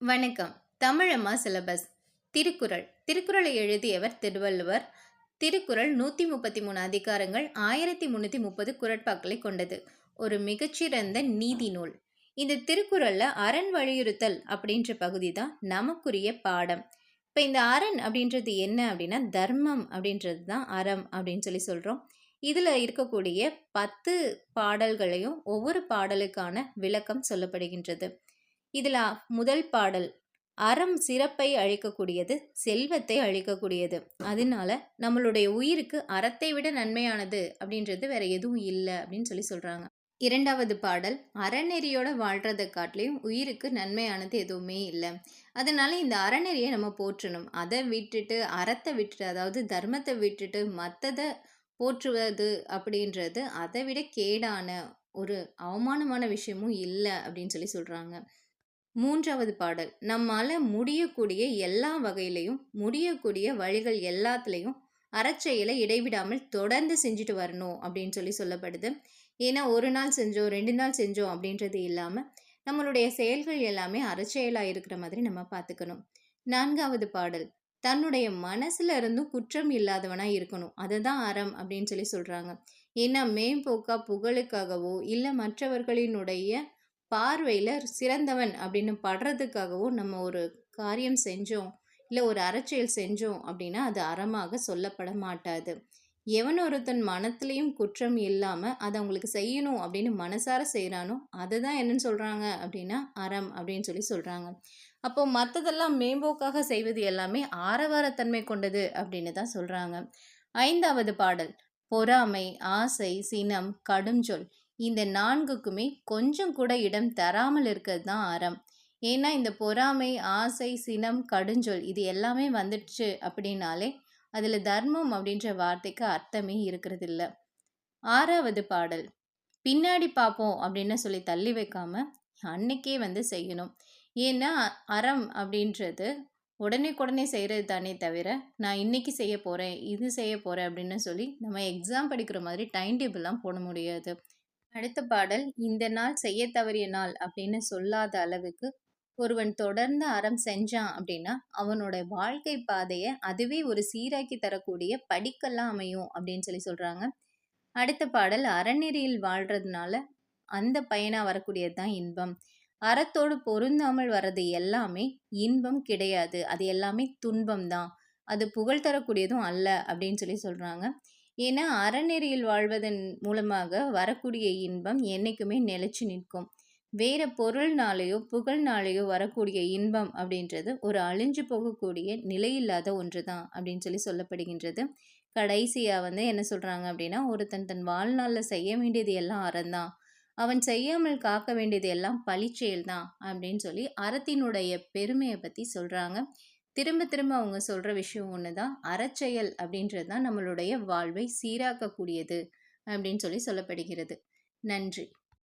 வணக்கம். தமிழம்மா சிலபஸ். திருக்குறள். திருக்குறளை எழுதியவர் திருவள்ளுவர். திருக்குறள் நூற்றி முப்பத்தி மூணு அதிகாரங்கள் ஆயிரத்தி முந்நூற்றி முப்பது குரட்பாக்களை கொண்டது. ஒரு மிகச்சிறந்த நீதி நூல். இந்த திருக்குறளில் அரண் வலியுறுத்தல் அப்படின்ற பகுதி தான் நமக்குரிய பாடம். இப்போ இந்த அரண் அப்படின்றது என்ன அப்படின்னா தர்மம் அப்படின்றது தான் அறம் அப்படின்னு சொல்லி சொல்கிறோம் இதில் இருக்கக்கூடிய பத்து பாடல்களையும் ஒவ்வொரு பாடலுக்கான விளக்கம் சொல்லப்படுகின்றது. இதில் முதல் பாடல் அறம் சிறப்பை அழிக்கக்கூடியது செல்வத்தை அழிக்கக்கூடியது. அதனால நம்மளுடைய உயிருக்கு அறத்தை விட நன்மையானது அப்படின்றது வேற எதுவும் இல்லை அப்படின்னு சொல்லி சொல்றாங்க. இரண்டாவது பாடல் அறநெறியோட வாழ்றதை காட்டிலையும் உயிருக்கு நன்மையானது எதுவுமே இல்லை. அதனால இந்த அறநெறியை நம்ம போற்றணும். அதை விட்டுட்டு அறத்தை விட்டுட்டு அதாவது தர்மத்தை விட்டுட்டு மற்றதை போற்றுவது அப்படின்றது அதை விட கேடான ஒரு அவமானமான விஷயமும் இல்லை அப்படின்னு சொல்லி சொல்கிறாங்க மூன்றாவது பாடல். நம்மால் முடியக்கூடிய எல்லா வகையிலையும் முடியக்கூடிய வழிகள் எல்லாத்துலேயும் அறச்செயலை இடைவிடாமல் தொடர்ந்து செஞ்சுட்டு வரணும் அப்படின்னு சொல்லி சொல்லப்படுது. ஏன்னா ஒரு நாள் செஞ்சோம் ரெண்டு நாள் செஞ்சோம் அப்படின்றது இல்லாமல் நம்மளுடைய செயல்கள் எல்லாமே அறச்செயலாக இருக்கிற மாதிரி நம்ம பார்த்துக்கணும் நான்காவது பாடல். தன்னுடைய மனசுல இருந்தும் குற்றம் இல்லாதவனா இருக்கணும். அதுதான் அறம் அப்படின்னு சொல்லி சொல்றாங்க. ஏன்னா மேம்போக்கா புகழுக்காகவோ இல்லை மற்றவர்களினுடைய பார்வையில் சிறந்தவன் அப்படின்னு படுறதுக்காகவும் நம்ம ஒரு காரியம் செஞ்சோம் இல்லை ஒரு அறச்செயல் செஞ்சோம் அப்படின்னா அது அறமாக சொல்லப்பட மாட்டாது. எவன் ஒருத்தன் மனத்துலேயும் குற்றம் இல்லாமல் அதை அவங்களுக்கு செய்யணும் அப்படின்னு மனசார செய்கிறானோ அதுதான் என்னன்னு சொல்கிறாங்க அப்படின்னா அறம் அப்படின்னு சொல்லி சொல்கிறாங்க அப்போ மற்றதெல்லாம் மேம்போக்காக செய்வது எல்லாமே ஆரவாரத்தன்மை கொண்டது அப்படின்னு தான் சொல்கிறாங்க ஐந்தாவது பாடல் பொறாமை ஆசை சினம் கடும் சொல். இந்த நான்குக்குமே கொஞ்சம் கூட இடம் தராமல் இருக்கிறது தான் அறம். ஏன்னா இந்த பொறாமை ஆசை சினம் கடுஞ்சொல் இது எல்லாமே வந்துடுச்சு அப்படின்னாலே அதில் தர்மம் அப்படின்ற வார்த்தைக்கு அர்த்தமே இருக்கிறது இல்லை ஆறாவது பாடல். பின்னாடி பார்ப்போம் அப்படின்னு சொல்லி தள்ளி வைக்காம அன்னைக்கே வந்து செய்யணும். ஏன்னா அறம் அப்படின்றது உடனே உடனே செய்கிறது தானே தவிர நான் இன்னைக்கு செய்ய போகிறேன் இது செய்ய போகிறேன் அப்படின்னு சொல்லி நம்ம எக்ஸாம் படிக்கிற மாதிரி டைம் டேபிள்லாம் போட முடியாது. அடுத்த பாடல் இந்த நாள் செய்ய தவறிய நாள் அப்படின்னு சொல்லாத அளவுக்கு ஒருவன் தொடர்ந்து அறம் செஞ்சான் அப்படின்னா அவனோட வாழ்க்கை பாதையை அதுவே ஒரு சீராக்கி தரக்கூடிய படிக்கெல்லாம் அமையும் அப்படின்னு சொல்லி சொல்றாங்க. அடுத்த பாடல் அறநெறியில் வாழ்றதுனால அந்த பயனாக வரக்கூடியது தான் இன்பம். அறத்தோடு பொருந்தாமல் வர்றது எல்லாமே இன்பம் கிடையாது. அது எல்லாமே துன்பம் தான் அது புகழ் தரக்கூடியதும் அல்ல அப்படின்னு சொல்லி சொல்றாங்க. ஏன்னா அறநெறியில் வாழ்வதன் மூலமாக வரக்கூடிய இன்பம் என்றைக்குமே நிலைச்சு நிற்கும். வேறு பொருள்னாலேயோ புகழ்னாலேயோ வரக்கூடிய இன்பம் அப்படின்றது ஒரு அழிஞ்சு போகக்கூடிய நிலையில்லாத ஒன்று தான் அப்படின்னு சொல்லி சொல்லப்படுகின்றது. கடைசியாக வந்து என்ன சொல்கிறாங்க அப்படின்னா ஒருத்தன் தன் வாழ்நாளில் செய்ய வேண்டியது எல்லாம் அறந்தான். அவன் செய்யாமல் காக்க வேண்டியது எல்லாம் பழிச்செயல் தான் அப்படின்னு சொல்லி அறத்தினுடைய பெருமையை பற்றி சொல்கிறாங்க திரும்ப திரும்ப அவங்க சொல்கிற விஷயம் ஒன்று தான் அறச்செயல் அப்படின்றது தான் நம்மளுடைய வாழ்வை சீராக்கக்கூடியது அப்படின்னு சொல்லி சொல்லப்படுகிறது. நன்றி.